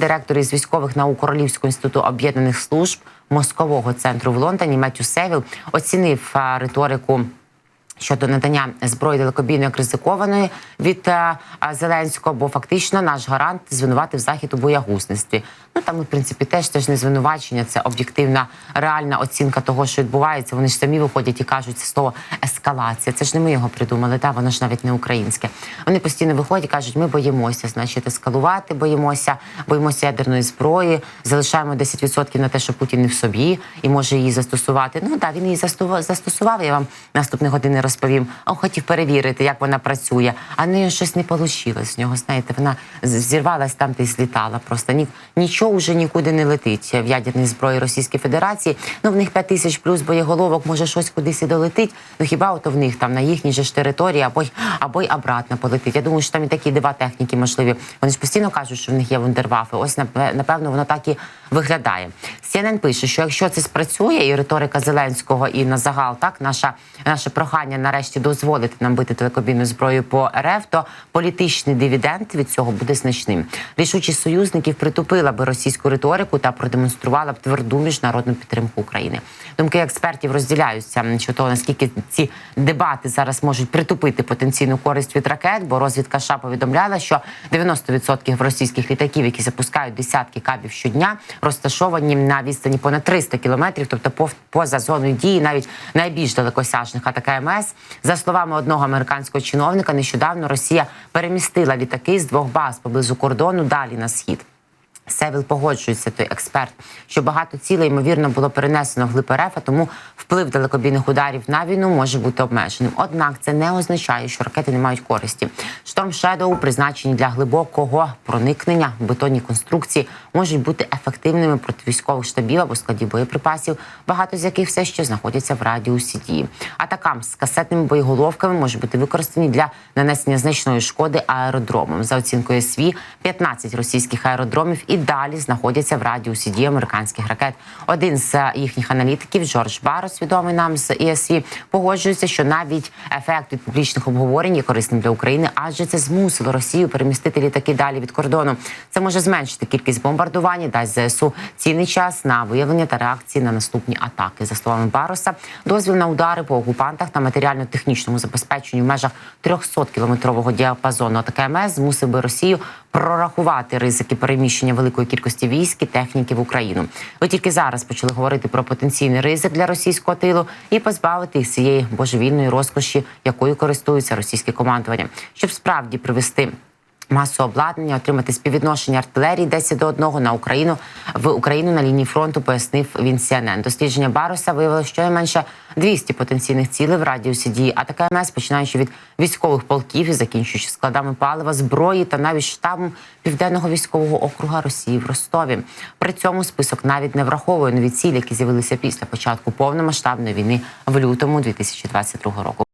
Директор із військових наук Королівського інституту об'єднаних служб мозкового центру в Лондоні Меттю Севіл оцінив риторику. Щодо надання зброї далекобійної як ризикованої від е, а, Зеленського, бо фактично наш гарант звинуватив захід у боягузництві. Ну там, в принципі, теж це ж не звинувачення, це об'єктивна реальна оцінка того, що відбувається. Вони ж самі виходять і кажуть це слово ескалація. Це ж не ми його придумали, та воно ж навіть не українське. Вони постійно виходять і кажуть, ми боїмося, значить, ескалувати, боїмося, боїмося ядерної зброї, залишаємо 10% на те, що Путін не в собі і може її застосувати. Ну так, він її застосував. Я вам наступні години розповім. А хотів перевірити, як вона працює. А неї щось не вийшло з нього. Знаєте, вона зірвалась там, де злітала. Просто ні, нічого вже нікуди не летить в ядерній зброї Російської Федерації. Ну в них 5 тисяч плюс боєголовок, може щось кудись і долетить. Ну хіба ото в них там на їхній же ж території або й або й обратно полетить. Я думаю, що там і такі дива техніки можливі. Вони ж постійно кажуть, що в них є вундервафи. Ось напевно воно так і виглядає. CNN пише, що якщо це спрацює, і риторика Зеленського, і на загал, так наша наше прохання нарешті дозволити нам бити телекобійну зброю по РФ, то політичний дивіденд від цього буде значним. Рішучість союзників притупила би російську риторику та продемонструвала б тверду міжнародну підтримку України. Думки експертів розділяються щодо того, наскільки ці дебати зараз можуть притупити потенційну користь від ракет, бо розвідка США повідомляла, що 90% російських літаків, які запускають десятки кабів щодня, розташовані на відстані понад 300 кілометрів, тобто поза зоною дії навіть найбільш далекосяжних атак АМС. За словами одного американського чиновника, нещодавно Росія перемістила літаки з двох баз поблизу кордону далі на схід. Севіл погоджується той експерт, що багато цілей ймовірно було перенесено в глиб РФ, а тому вплив далекобійних ударів на війну може бути обмеженим. Однак це не означає, що ракети не мають користі. Шторм Шедоу, призначені для глибокого проникнення в бетонні конструкції, можуть бути ефективними проти військових штабів або складів боєприпасів, багато з яких все ще знаходяться в радіусі дії. Атакам з касетними боєголовками можуть бути використані для нанесення значної шкоди аеродромам. За оцінкою СВІ, 15 російських аеродромів і далі знаходяться в радіусі дії американських ракет. Один з е, їхніх аналітиків, Джордж Барос, відомий нам з ESV, погоджується, що навіть ефект від публічних обговорень є корисним для України, адже це змусило Росію перемістити літаки далі від кордону. Це може зменшити кількість бомбардувань, і дасть ЗСУ цінний час на виявлення та реакції на наступні атаки. За словами Бароса, дозвіл на удари по окупантах та матеріально-технічному забезпеченню в межах 300 кілометрового діапазону атаки МС змусив би Росію прорахувати ризики переміщення великої кількості військ і техніки в Україну. Ви тільки зараз почали говорити про потенційний ризик для російського тилу і позбавити їх цієї божевільної розкоші, якою користується російське командування, щоб справді привести. Масу обладнання отримати співвідношення артилерії 10 до 1 на Україну в Україну на лінії фронту, пояснив він CNN. Дослідження Бароса виявило, що менше 200 потенційних цілей в радіусі дії атаки МС, починаючи від військових полків і закінчуючи складами палива, зброї та навіть штабом південного військового округа Росії в Ростові. При цьому список навіть не враховує нові цілі, які з'явилися після початку повномасштабної війни в лютому 2022 року.